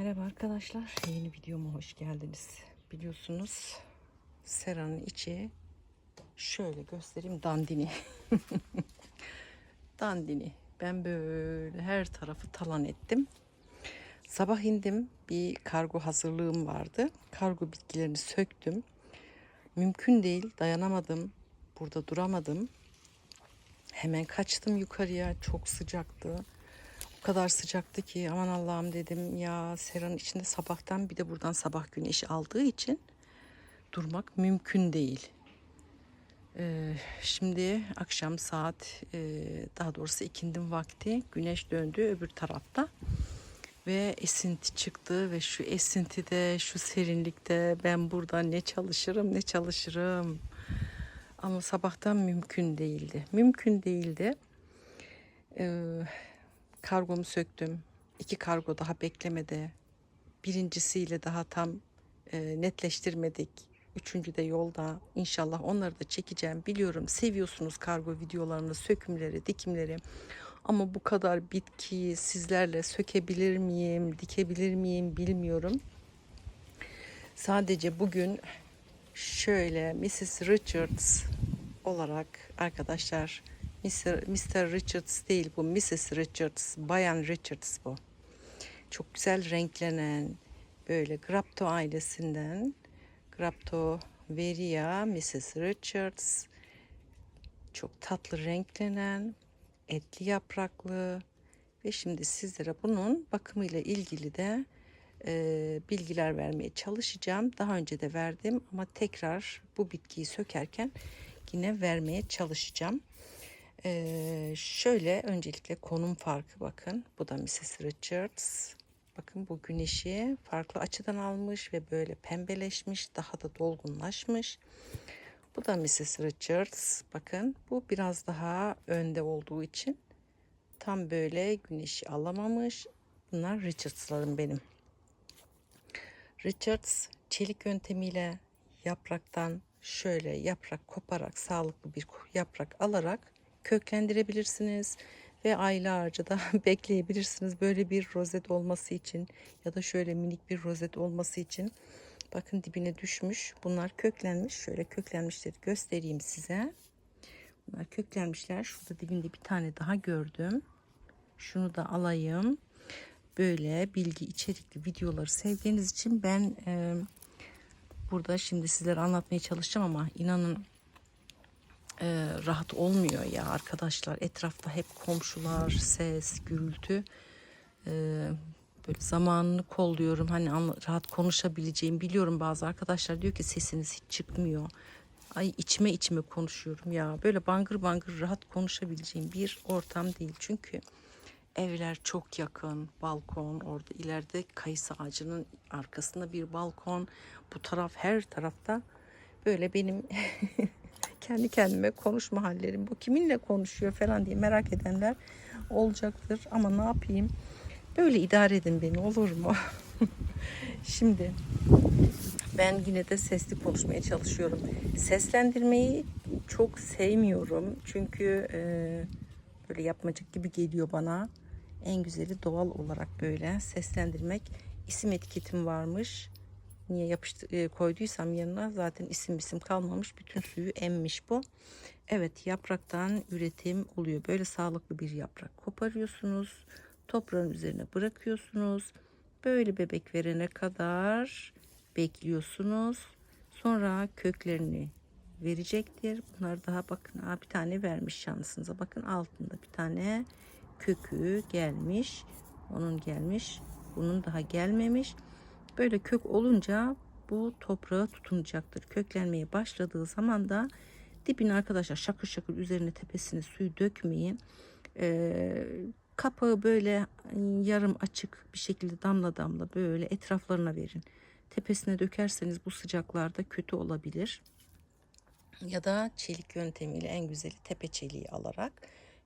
Merhaba arkadaşlar. Yeni videoma hoş geldiniz. Biliyorsunuz seranın içi şöyle göstereyim dandini. dandini. Ben böyle her tarafı talan ettim. Sabah indim. Bir kargo hazırlığım vardı. Kargo bitkilerini söktüm. Mümkün değil. Dayanamadım. Burada duramadım. Hemen kaçtım yukarıya. Çok sıcaktı. O kadar sıcaktı ki aman Allah'ım dedim ya seranın içinde sabahtan bir de buradan sabah güneşi aldığı için durmak mümkün değil. Ee, şimdi akşam saat e, daha doğrusu ikindim vakti güneş döndü öbür tarafta ve esinti çıktı ve şu esintide şu serinlikte ben burada ne çalışırım ne çalışırım ama sabahtan mümkün değildi mümkün değildi. Ee, kargomu söktüm. İki kargo daha beklemede. Birincisiyle daha tam e, netleştirmedik. Üçüncü de yolda. İnşallah onları da çekeceğim. Biliyorum seviyorsunuz kargo videolarını, sökümleri, dikimleri. Ama bu kadar bitkiyi sizlerle sökebilir miyim, dikebilir miyim bilmiyorum. Sadece bugün şöyle Mrs. Richards olarak arkadaşlar Mr. Mr. Richards değil bu Mrs. Richards, Bayan Richards bu. Çok güzel renklenen böyle Grapto ailesinden Grapto Veria Mrs. Richards çok tatlı renklenen etli yapraklı ve şimdi sizlere bunun bakımıyla ilgili de e, bilgiler vermeye çalışacağım. Daha önce de verdim ama tekrar bu bitkiyi sökerken yine vermeye çalışacağım. Ee, şöyle öncelikle konum farkı bakın. Bu da Mrs. Richards. Bakın bu güneşi farklı açıdan almış ve böyle pembeleşmiş. Daha da dolgunlaşmış. Bu da Mrs. Richards. Bakın bu biraz daha önde olduğu için tam böyle güneşi alamamış. Bunlar Richards'larım benim. Richards çelik yöntemiyle yapraktan şöyle yaprak koparak sağlıklı bir yaprak alarak köklendirebilirsiniz ve aylarca da bekleyebilirsiniz böyle bir rozet olması için ya da şöyle minik bir rozet olması için. Bakın dibine düşmüş. Bunlar köklenmiş. Şöyle köklenmişleri göstereyim size. Bunlar köklenmişler. Şurada dibinde bir tane daha gördüm. Şunu da alayım. Böyle bilgi içerikli videoları sevdiğiniz için ben e, burada şimdi sizlere anlatmaya çalışacağım ama inanın e, rahat olmuyor ya arkadaşlar. Etrafta hep komşular, ses, gürültü. E, böyle zamanını kolluyorum. Hani rahat konuşabileceğim biliyorum bazı arkadaşlar diyor ki sesiniz hiç çıkmıyor. Ay içime içime konuşuyorum ya. Böyle bangır bangır rahat konuşabileceğim bir ortam değil. Çünkü evler çok yakın. Balkon orada ileride kayısı ağacının arkasında bir balkon. Bu taraf her tarafta böyle benim kendi kendime konuşma hallerim. Bu kiminle konuşuyor falan diye merak edenler olacaktır. Ama ne yapayım? Böyle idare edin beni olur mu? Şimdi ben yine de sesli konuşmaya çalışıyorum. Seslendirmeyi çok sevmiyorum. Çünkü e, böyle yapmacık gibi geliyor bana. En güzeli doğal olarak böyle seslendirmek. İsim etiketim varmış niye yapıştı, e, koyduysam yanına zaten isim isim kalmamış. Bütün suyu emmiş bu. Evet yapraktan üretim oluyor. Böyle sağlıklı bir yaprak koparıyorsunuz. Toprağın üzerine bırakıyorsunuz. Böyle bebek verene kadar bekliyorsunuz. Sonra köklerini verecektir. Bunlar daha bakın aa, bir tane vermiş şansınıza. Bakın altında bir tane kökü gelmiş. Onun gelmiş. Bunun daha gelmemiş. Böyle kök olunca bu toprağa tutunacaktır. Köklenmeye başladığı zaman da dibine arkadaşlar şakır şakır üzerine tepesine suyu dökmeyin. Ee, kapağı böyle yarım açık bir şekilde damla damla böyle etraflarına verin. Tepesine dökerseniz bu sıcaklarda kötü olabilir. Ya da çelik yöntemiyle en güzeli tepe çeliği alarak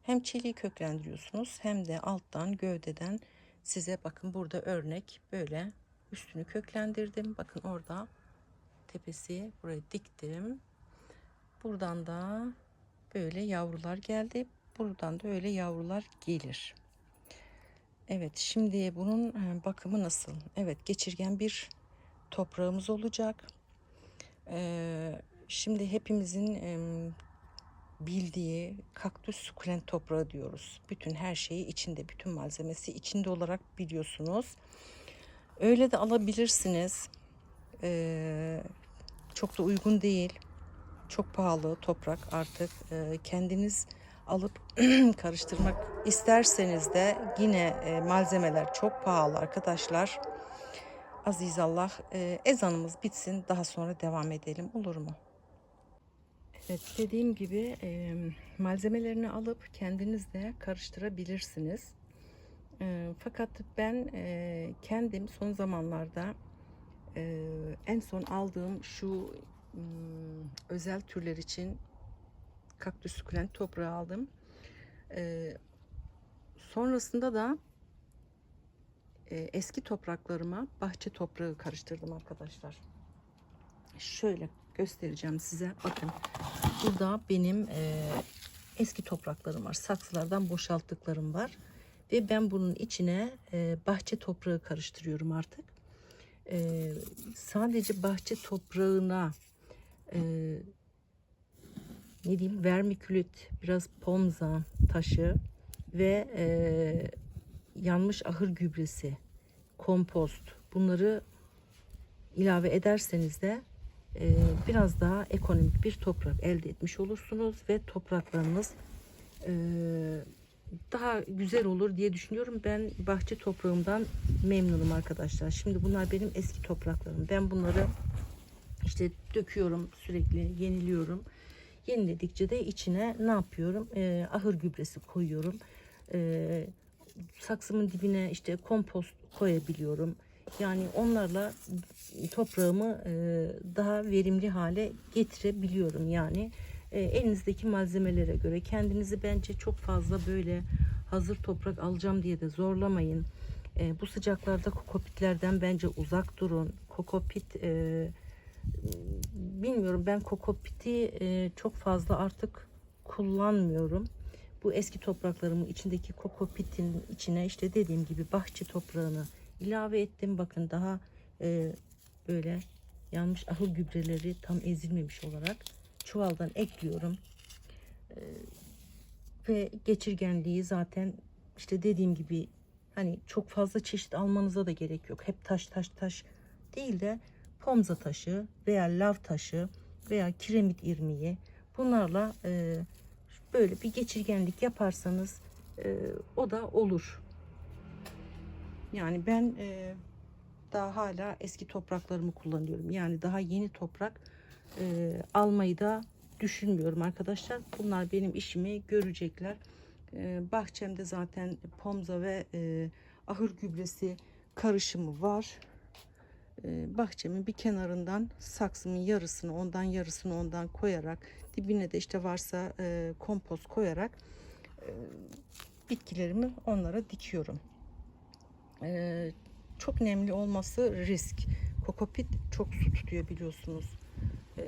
hem çeliği köklendiriyorsunuz hem de alttan gövdeden size bakın burada örnek böyle üstünü köklendirdim. Bakın orada tepesi buraya diktim. Buradan da böyle yavrular geldi. Buradan da öyle yavrular gelir. Evet, şimdi bunun e, bakımı nasıl? Evet, geçirgen bir toprağımız olacak. Ee, şimdi hepimizin e, bildiği kaktüs sukulent toprağı diyoruz. Bütün her şeyi içinde, bütün malzemesi içinde olarak biliyorsunuz. Öyle de alabilirsiniz. Ee, çok da uygun değil. Çok pahalı toprak artık. Ee, kendiniz alıp karıştırmak isterseniz de yine e, malzemeler çok pahalı arkadaşlar. Aziz Allah e, ezanımız bitsin daha sonra devam edelim olur mu? Evet dediğim gibi e, malzemelerini alıp kendiniz de karıştırabilirsiniz. E, fakat ben e, kendim son zamanlarda e, en son aldığım şu m, özel türler için kaktüs sukulent toprağı aldım. E, sonrasında da e, eski topraklarıma bahçe toprağı karıştırdım arkadaşlar. Şöyle göstereceğim size. Bakın burada benim eski topraklarım var. Saksılardan boşalttıklarım var. Ve ben bunun içine e, bahçe toprağı karıştırıyorum artık. E, sadece bahçe toprağına e, ne diyeyim vermikülit, biraz pomza taşı ve e, yanmış ahır gübresi, kompost bunları ilave ederseniz de e, biraz daha ekonomik bir toprak elde etmiş olursunuz ve topraklarınız e, daha güzel olur diye düşünüyorum. Ben bahçe toprağımdan memnunum arkadaşlar. Şimdi bunlar benim eski topraklarım. Ben bunları işte döküyorum sürekli yeniliyorum. Yeniledikçe de içine ne yapıyorum? E, ahır gübresi koyuyorum. E, saksımın dibine işte kompost koyabiliyorum. Yani onlarla toprağımı e, daha verimli hale getirebiliyorum. Yani e, elinizdeki malzemelere göre kendinizi bence çok fazla böyle hazır toprak alacağım diye de zorlamayın. E, bu sıcaklarda kokopitlerden bence uzak durun. Kokopit e, bilmiyorum ben kokopiti e, çok fazla artık kullanmıyorum. Bu eski topraklarımın içindeki kokopitin içine işte dediğim gibi bahçe toprağını ilave ettim. Bakın daha e, böyle yanmış ahıl gübreleri tam ezilmemiş olarak çuvaldan ekliyorum. E, ve geçirgenliği zaten işte dediğim gibi hani çok fazla çeşit almanıza da gerek yok. Hep taş taş taş değil de pomza taşı veya lav taşı veya kiremit irmiği bunlarla e, böyle bir geçirgenlik yaparsanız e, o da olur. Yani ben e, daha hala eski topraklarımı kullanıyorum. Yani daha yeni toprak e, almayı da düşünmüyorum arkadaşlar. Bunlar benim işimi görecekler. E, bahçemde zaten pomza ve e, ahır gübresi karışımı var. E, bahçemin bir kenarından saksımın yarısını ondan yarısını ondan koyarak dibine de işte varsa e, kompost koyarak e, bitkilerimi onlara dikiyorum. E, çok nemli olması risk. Kokopit çok su tutuyor biliyorsunuz. E,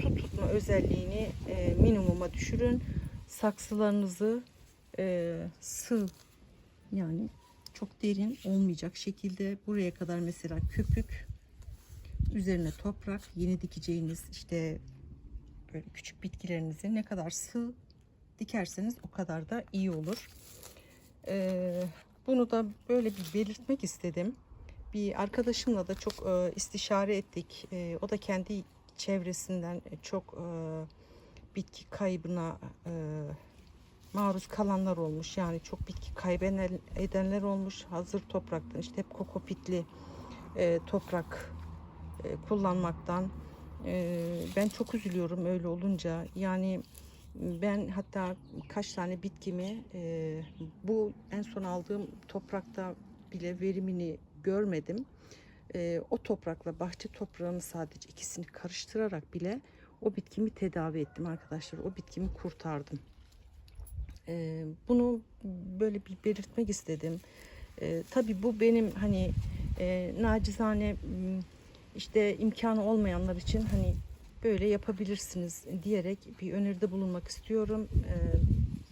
su tutma özelliğini e, minimuma düşürün. Saksılarınızı e, sığ yani çok derin olmayacak şekilde buraya kadar mesela köpük üzerine toprak yeni dikeceğiniz işte böyle küçük bitkilerinizi ne kadar sığ dikerseniz o kadar da iyi olur. Ee, bunu da böyle bir belirtmek istedim. Bir arkadaşımla da çok e, istişare ettik. E, o da kendi çevresinden çok e, bitki kaybına e, maruz kalanlar olmuş. Yani çok bitki kaybedenler olmuş. Hazır topraktan işte hep kokopitli e, toprak e, kullanmaktan. E, ben çok üzülüyorum öyle olunca. Yani ben hatta kaç tane bitkimi e, bu en son aldığım toprakta bile verimini görmedim. E, o toprakla bahçe toprağını sadece ikisini karıştırarak bile o bitkimi tedavi ettim arkadaşlar. O bitkimi kurtardım. E, bunu böyle bir belirtmek istedim. E, tabii bu benim hani e, nacizane işte imkanı olmayanlar için hani böyle yapabilirsiniz diyerek bir öneride bulunmak istiyorum. Ee,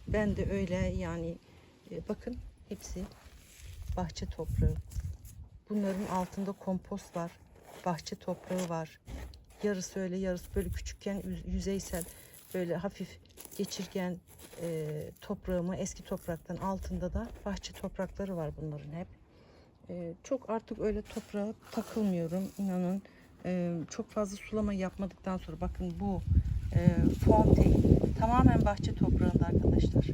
ben de öyle yani e, bakın hepsi bahçe toprağı. Bunların altında kompost var. Bahçe toprağı var. Yarısı öyle yarısı böyle küçükken yüz- yüzeysel böyle hafif geçirgen e, toprağımı eski topraktan altında da bahçe toprakları var bunların hep. E, çok artık öyle toprağa takılmıyorum inanın. E, çok fazla sulama yapmadıktan sonra bakın bu e, fontaine tamamen bahçe toprağında arkadaşlar.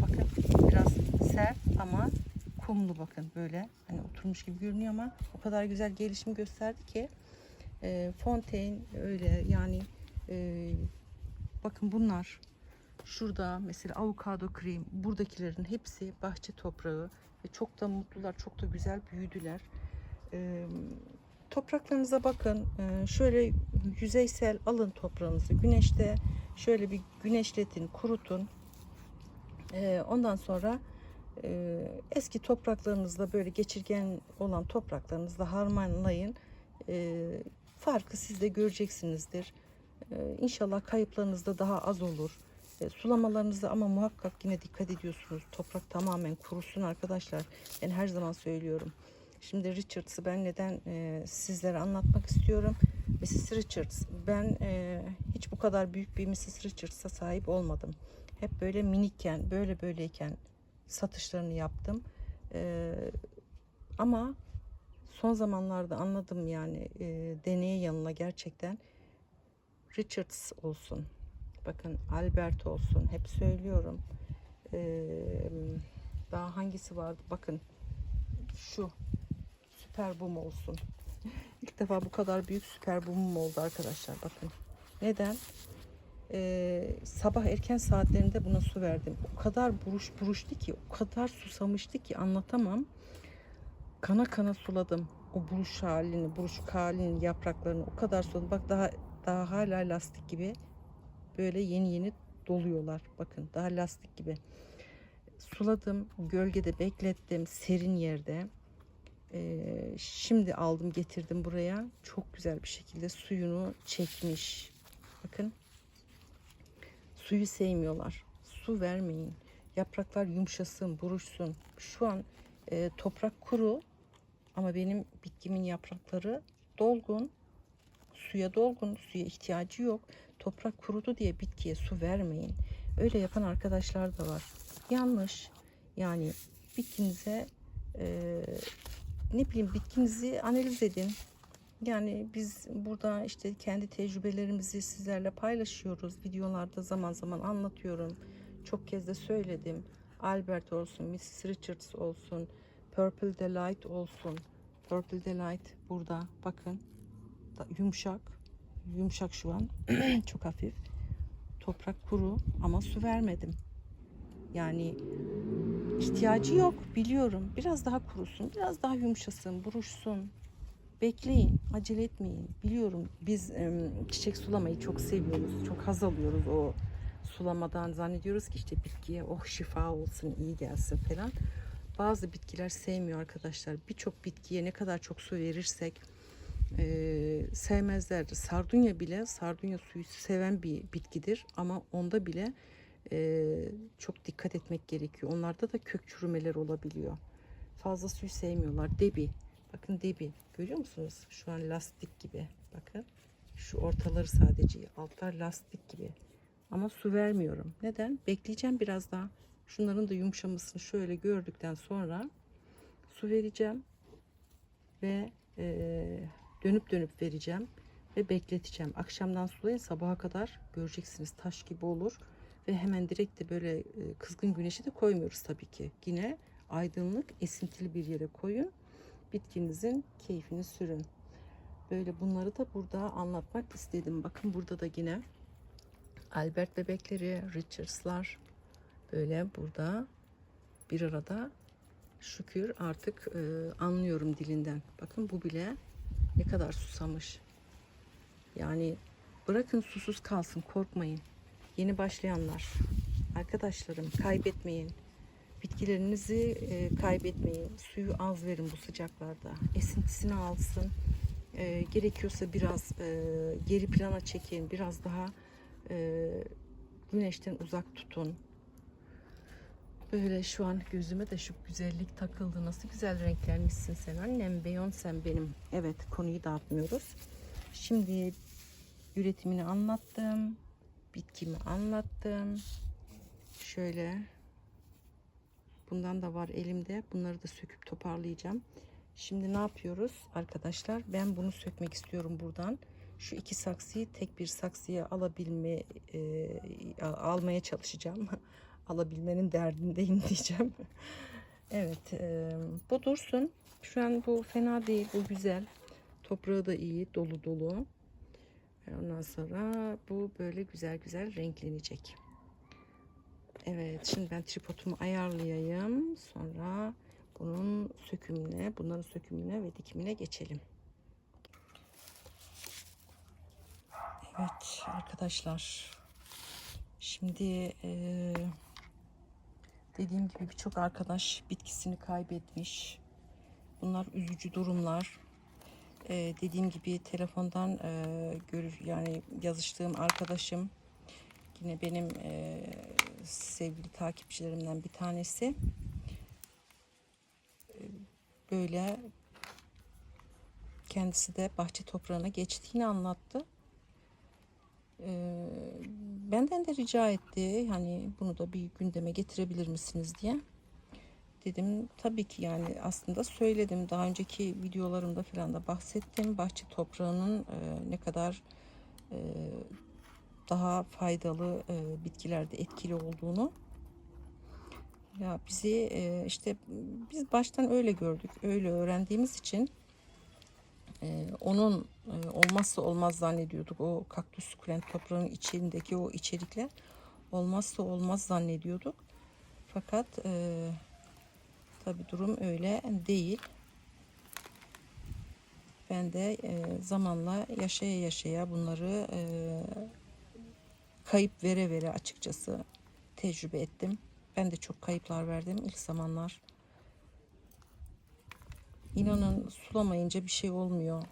Bakın biraz sert ama kumlu bakın böyle. Hani oturmuş gibi görünüyor ama o kadar güzel gelişim gösterdi ki e, fontaine öyle yani e, bakın bunlar. Şurada mesela avokado krem buradakilerin hepsi bahçe toprağı ve çok da mutlular çok da güzel büyüdüler. E, topraklarınıza bakın E, şöyle yüzeysel alın toprağınızı güneşte şöyle bir güneşletin kurutun. E, ondan sonra e, eski topraklarınızla böyle geçirgen olan topraklarınızla harmanlayın. E, farkı siz de göreceksinizdir. E, inşallah kayıplarınız da daha az olur. E, sulamalarınızda ama muhakkak yine dikkat ediyorsunuz. Toprak tamamen kurusun arkadaşlar. Ben her zaman söylüyorum. Şimdi Richards'ı ben neden e, sizlere anlatmak istiyorum. Mrs. Richards. Ben e, hiç bu kadar büyük bir Mrs. Richards'a sahip olmadım. Hep böyle minikken, böyle böyleyken satışlarını yaptım. E, ama son zamanlarda anladım yani e, deneye yanına gerçekten Richards olsun. Bakın Albert olsun. Hep söylüyorum. E, daha hangisi vardı? Bakın şu süper boom olsun. İlk defa bu kadar büyük süper boom'um oldu arkadaşlar. Bakın. Neden? Ee, sabah erken saatlerinde buna su verdim. O kadar buruş buruştu ki, o kadar susamıştı ki anlatamam. Kana kana suladım. O buruş halini, buruşuk halini, yapraklarını o kadar suladım. Bak daha daha hala lastik gibi böyle yeni yeni doluyorlar. Bakın daha lastik gibi. Suladım, gölgede beklettim, serin yerde. Ee, şimdi aldım getirdim buraya. Çok güzel bir şekilde suyunu çekmiş. Bakın. Suyu sevmiyorlar. Su vermeyin. Yapraklar yumuşasın, buruşsun. Şu an e, toprak kuru ama benim bitkimin yaprakları dolgun. Suya dolgun, suya ihtiyacı yok. Toprak kurudu diye bitkiye su vermeyin. Öyle yapan arkadaşlar da var. Yanlış. Yani bitkinize e, ne bileyim bitkinizi analiz edin. Yani biz burada işte kendi tecrübelerimizi sizlerle paylaşıyoruz. Videolarda zaman zaman anlatıyorum. Çok kez de söyledim. Albert olsun, Mrs. Richards olsun, Purple Delight olsun. Purple Delight burada. Bakın. Da- Yumuşak. Yumuşak şu an. Çok hafif. Toprak kuru ama su vermedim. Yani ihtiyacı yok biliyorum. Biraz daha kurusun, biraz daha yumuşasın, buruşsun. Bekleyin, acele etmeyin. Biliyorum biz çiçek sulamayı çok seviyoruz. Çok haz alıyoruz o sulamadan. Zannediyoruz ki işte bitkiye oh şifa olsun, iyi gelsin falan. Bazı bitkiler sevmiyor arkadaşlar. Birçok bitkiye ne kadar çok su verirsek e, sevmezler. Sardunya bile, sardunya suyu seven bir bitkidir. Ama onda bile e, çok dikkat etmek gerekiyor. Onlarda da kök çürümeler olabiliyor. Fazla suyu sevmiyorlar. Debi. Bakın debi. Görüyor musunuz? Şu an lastik gibi. Bakın. Şu ortaları sadece. Altlar lastik gibi. Ama su vermiyorum. Neden? Bekleyeceğim biraz daha. Şunların da yumuşamasını şöyle gördükten sonra su vereceğim. Ve e, dönüp dönüp vereceğim. Ve bekleteceğim. Akşamdan sulayın sabaha kadar göreceksiniz. Taş gibi olur ve hemen direkt de böyle e, kızgın güneşe de koymuyoruz tabii ki. Yine aydınlık, esintili bir yere koyun. Bitkinizin keyfini sürün. Böyle bunları da burada anlatmak istedim. Bakın burada da yine Albert bebekleri, Richards'lar böyle burada bir arada şükür artık e, anlıyorum dilinden. Bakın bu bile ne kadar susamış. Yani bırakın susuz kalsın korkmayın. Yeni başlayanlar, arkadaşlarım kaybetmeyin. Bitkilerinizi e, kaybetmeyin. Suyu az verin bu sıcaklarda. Esintisini alsın. E, gerekiyorsa biraz e, geri plana çekin. Biraz daha e, güneşten uzak tutun. Böyle şu an gözüme de şu güzellik takıldı. Nasıl güzel renklenmişsin sen annem. Beyoncé'm benim. Evet konuyu dağıtmıyoruz. Şimdi üretimini anlattım. Bitkimi anlattım. Şöyle. Bundan da var elimde. Bunları da söküp toparlayacağım. Şimdi ne yapıyoruz arkadaşlar? Ben bunu sökmek istiyorum buradan. Şu iki saksıyı tek bir saksıya alabilme e, almaya çalışacağım. Alabilmenin derdindeyim diyeceğim. evet, e, bu dursun. Şu an bu fena değil, bu güzel. Toprağı da iyi, dolu dolu. Ondan sonra bu böyle güzel güzel renklenecek. Evet, şimdi ben tripodumu ayarlayayım. Sonra bunun sökümüne, bunların sökümüne ve dikimine geçelim. Evet arkadaşlar. Şimdi eee, dediğim gibi birçok arkadaş bitkisini kaybetmiş. Bunlar üzücü durumlar. Eee, dediğim gibi telefondan eee, görür yani yazıştığım arkadaşım yine benim eee, sevgili takipçilerimden bir tanesi böyle kendisi de bahçe toprağına geçtiğini anlattı. Ee, benden de rica etti hani bunu da bir gündeme getirebilir misiniz diye. Dedim tabii ki yani aslında söyledim daha önceki videolarımda falan da bahsettim bahçe toprağının e, ne kadar e, daha faydalı e, bitkilerde etkili olduğunu. Ya bizi e, işte biz baştan öyle gördük, öyle öğrendiğimiz için e, onun e, olmazsa olmaz zannediyorduk. O kaktüs sukulent toprağın içindeki o içerikler olmazsa olmaz zannediyorduk. Fakat e, tabi durum öyle değil. Ben de e, zamanla yaşaya yaşaya bunları e, kayıp vere vere açıkçası tecrübe ettim. Ben de çok kayıplar verdim ilk zamanlar. İnanın sulamayınca bir şey olmuyor.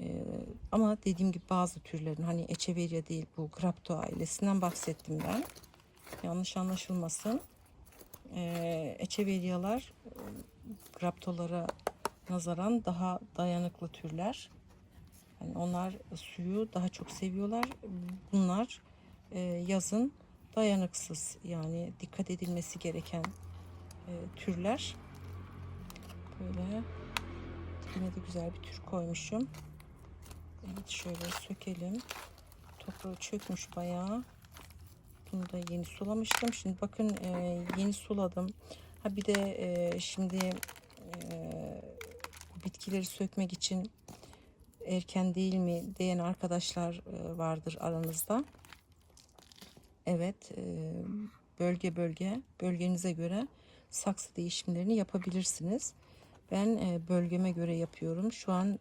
Ee, ama dediğim gibi bazı türlerin hani Echeveria değil bu Grapto ailesinden bahsettim ben. Yanlış anlaşılmasın. Ee, Echeverialar Graptolara nazaran daha dayanıklı türler. Yani onlar suyu daha çok seviyorlar. Bunlar e, yazın dayanıksız yani dikkat edilmesi gereken e, türler. Böyle yine de güzel bir tür koymuşum. Evet şöyle sökelim. Toprağı çökmüş bayağı. Bunu da yeni sulamıştım. Şimdi bakın e, yeni suladım. Ha bir de e, şimdi e, bitkileri sökmek için erken değil mi diyen arkadaşlar e, vardır aranızda. Evet, bölge bölge, bölgenize göre saksı değişimlerini yapabilirsiniz. Ben bölgeme göre yapıyorum. Şu an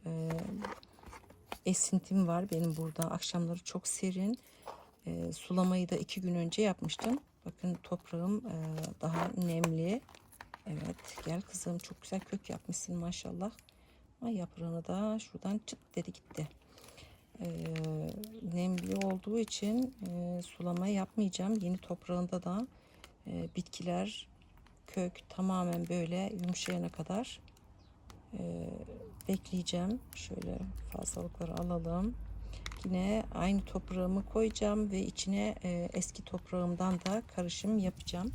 esintim var benim burada. Akşamları çok serin. Sulamayı da iki gün önce yapmıştım. Bakın toprağım daha nemli. Evet, gel kızım çok güzel kök yapmışsın maşallah. Ay yaprağını da şuradan çıt dedi gitti e, nemli olduğu için e, sulama yapmayacağım. Yeni toprağında da e, bitkiler kök tamamen böyle yumuşayana kadar e, bekleyeceğim. Şöyle fazlalıkları alalım. Yine aynı toprağımı koyacağım ve içine e, eski toprağımdan da karışım yapacağım.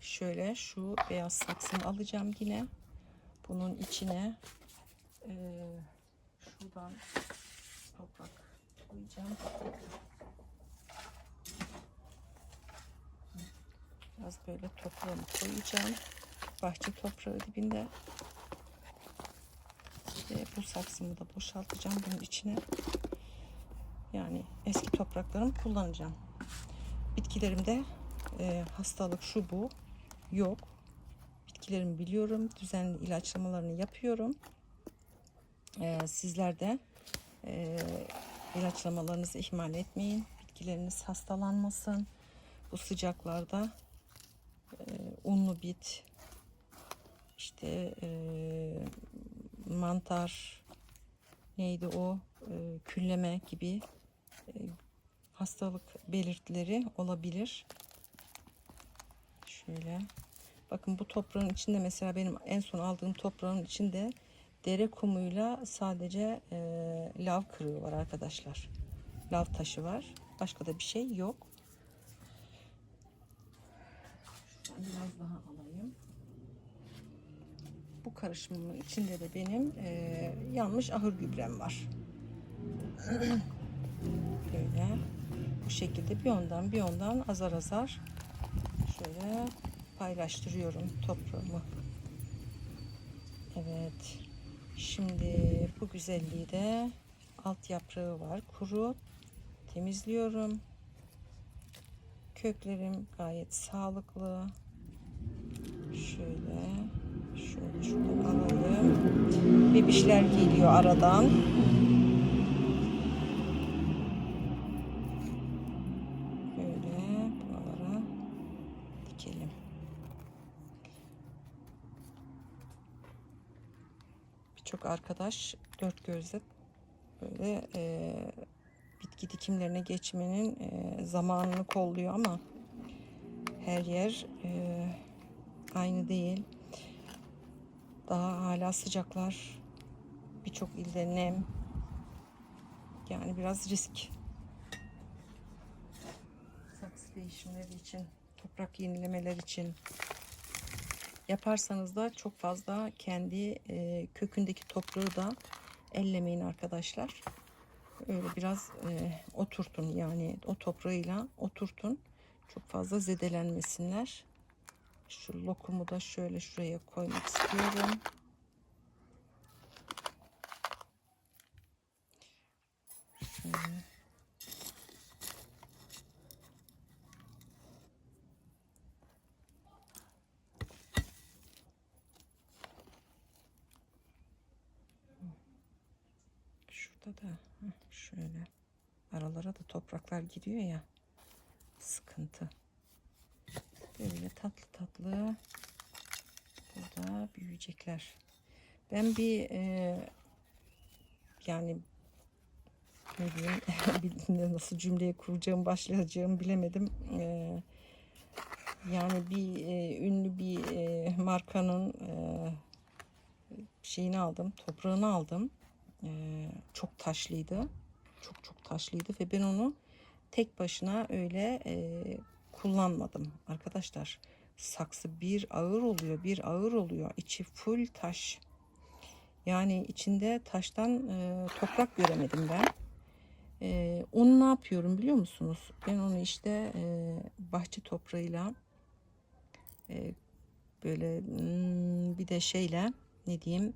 Şöyle şu beyaz saksını alacağım yine. Bunun içine e, şuradan toprak koyacağım. Biraz böyle toprağımı koyacağım. Bahçe toprağı dibinde. Ve bu saksımı da boşaltacağım bunun içine. Yani eski topraklarımı kullanacağım. Bitkilerimde e, hastalık şu bu yok. Bitkilerimi biliyorum. Düzenli ilaçlamalarını yapıyorum. Ee, sizler de e, ilaçlamalarınızı ihmal etmeyin. Bitkileriniz hastalanmasın. Bu sıcaklarda e, unlu bit, işte e, mantar, neydi o, e, külleme gibi e, hastalık belirtileri olabilir. Şöyle. Bakın bu toprağın içinde mesela benim en son aldığım toprağın içinde dere kumuyla sadece e, lav kırığı var arkadaşlar. Lav taşı var. Başka da bir şey yok. Biraz daha alayım. Bu karışımın içinde de benim e, yanmış ahır gübrem var. Böyle bu şekilde bir ondan bir ondan azar azar şöyle paylaştırıyorum toprağımı. Evet. Şimdi bu güzelliği de alt yaprağı var. Kuru. Temizliyorum. Köklerim gayet sağlıklı. Şöyle şöyle şuradan alalım. Bebişler geliyor aradan. Arkadaş dört gözle böyle e, bitki dikimlerine geçmenin e, zamanını kolluyor ama her yer e, aynı değil. Daha hala sıcaklar. Birçok ilde nem. Yani biraz risk. Saksı değişimleri için, toprak yenilemeler için yaparsanız da çok fazla kendi e, kökündeki toprağı da ellemeyin arkadaşlar. Öyle biraz e, oturtun yani o toprağıyla oturtun. Çok fazla zedelenmesinler. Şu lokumu da şöyle şuraya koymak istiyorum. Şöyle. Şurada da heh, şöyle aralara da topraklar giriyor ya sıkıntı. Böyle tatlı tatlı burada büyüyecekler. Ben bir e, yani ne diyeyim nasıl cümleye kuracağım başlayacağım bilemedim. E, yani bir e, ünlü bir e, markanın e, şeyini aldım, toprağını aldım. E, çok taşlıydı. Çok çok taşlıydı ve ben onu tek başına öyle e, kullanmadım arkadaşlar. Saksı bir ağır oluyor, bir ağır oluyor. İçi full taş. Yani içinde taştan e, toprak göremedim ben. E, onu ne yapıyorum biliyor musunuz? Ben onu işte e, bahçe toprağıyla e, böyle hmm, bir de şeyle ne diyeyim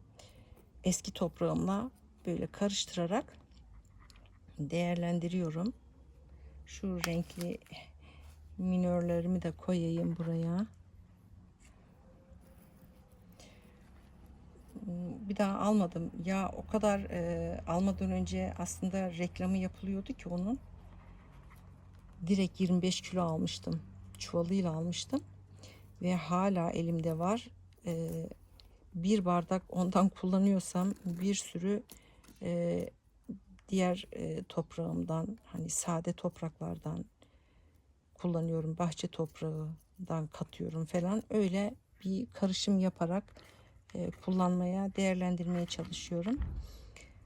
eski toprağımla böyle karıştırarak değerlendiriyorum. Şu renkli minörlerimi de koyayım buraya. Bir daha almadım. Ya o kadar e, almadan önce aslında reklamı yapılıyordu ki onun. Direkt 25 kilo almıştım. Çuvalıyla almıştım. Ve hala elimde var. E, bir bardak ondan kullanıyorsam bir sürü e, diğer e, toprağımdan hani sade topraklardan kullanıyorum. Bahçe toprağından katıyorum falan. Öyle bir karışım yaparak e, kullanmaya, değerlendirmeye çalışıyorum.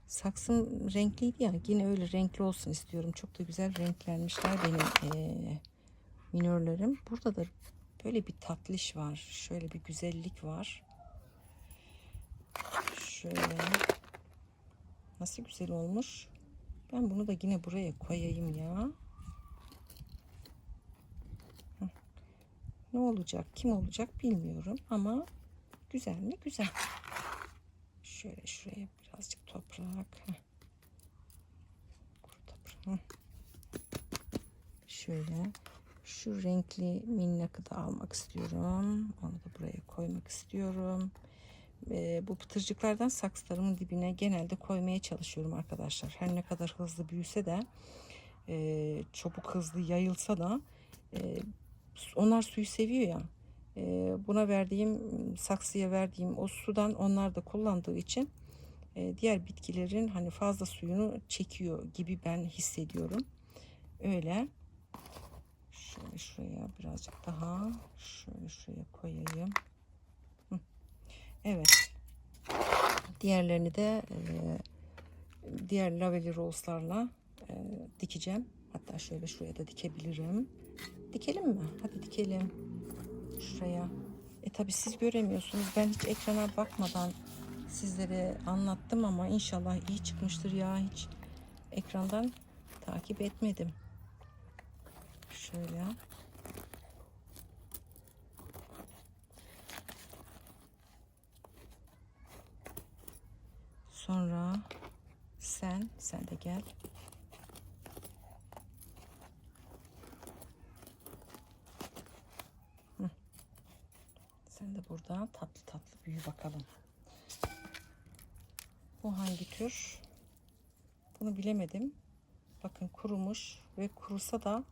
Saksım renkliydi ya. Yine öyle renkli olsun istiyorum. Çok da güzel renklenmişler benim e, minörlerim. Burada da böyle bir tatlış var. Şöyle bir güzellik var. Şöyle. Nasıl güzel olmuş. Ben bunu da yine buraya koyayım ya. Ne olacak, kim olacak bilmiyorum ama güzel mi? Güzel. Şöyle şuraya birazcık toprak. Kuru toprak. Şöyle şu renkli minnakı da almak istiyorum. Onu da buraya koymak istiyorum. Ee, bu pıtırcıklardan saksılarımın dibine genelde koymaya çalışıyorum arkadaşlar. Her ne kadar hızlı büyüse de e, çabuk hızlı yayılsa da e, onlar suyu seviyor ya. E, buna verdiğim saksıya verdiğim o sudan onlar da kullandığı için diğer bitkilerin hani fazla suyunu çekiyor gibi ben hissediyorum. Öyle. Şöyle şuraya birazcık daha şöyle şuraya koyayım. Evet. Diğerlerini de e, diğer laveli rose'larla e, dikeceğim. Hatta şöyle şuraya da dikebilirim. Dikelim mi? Hadi dikelim. Şuraya. E tabi siz göremiyorsunuz. Ben hiç ekrana bakmadan sizlere anlattım ama inşallah iyi çıkmıştır ya. Hiç ekrandan takip etmedim. Şöyle. Sonra sen, sen de gel. Hı. Sen de burada tatlı tatlı büyü bakalım. Bu hangi tür? Bunu bilemedim. Bakın kurumuş ve kurusa da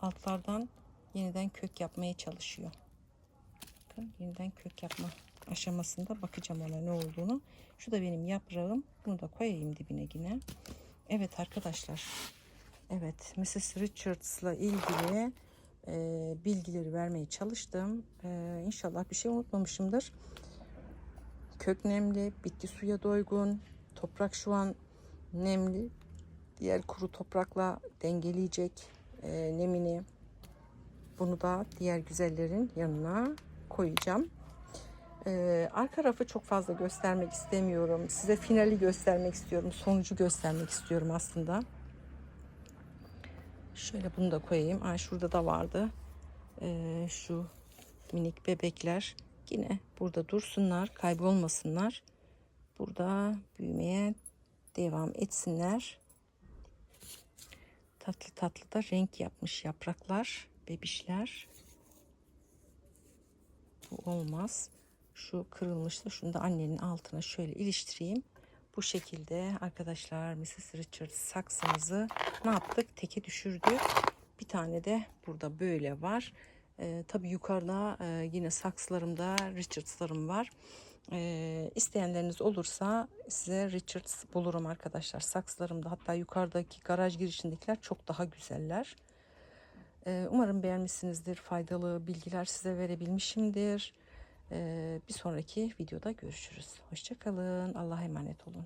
altlardan yeniden kök yapmaya çalışıyor. Bakın yeniden kök yapma aşamasında bakacağım ona ne olduğunu. Şu da benim yaprağım. Bunu da koyayım dibine yine. Evet arkadaşlar. Evet Mrs. Richards'la ilgili e, bilgileri vermeye çalıştım. E, inşallah bir şey unutmamışımdır. Kök nemli, bitki suya doygun, toprak şu an nemli. Diğer kuru toprakla dengeleyecek e, nemini. Bunu da diğer güzellerin yanına koyacağım. Ee, arka rafı çok fazla göstermek istemiyorum. Size finali göstermek istiyorum. Sonucu göstermek istiyorum aslında. Şöyle bunu da koyayım. Ay şurada da vardı. Ee, şu minik bebekler yine burada dursunlar, kaybolmasınlar. Burada büyümeye devam etsinler. Tatlı tatlı da renk yapmış yapraklar, bebişler. Bu olmaz şu kırılmıştı. Şunu da annenin altına şöyle iliştireyim. Bu şekilde arkadaşlar Mrs. Richard saksımızı ne yaptık? Teke düşürdük. Bir tane de burada böyle var. Ee, tabii yukarıda e, yine saksılarımda Richards'larım var. Ee, isteyenleriniz olursa size Richards bulurum arkadaşlar. Saksılarımda hatta yukarıdaki garaj girişindekiler çok daha güzeller. Ee, umarım beğenmişsinizdir. Faydalı bilgiler size verebilmişimdir. Ee, bir sonraki videoda görüşürüz. Hoşçakalın. Allah'a emanet olun.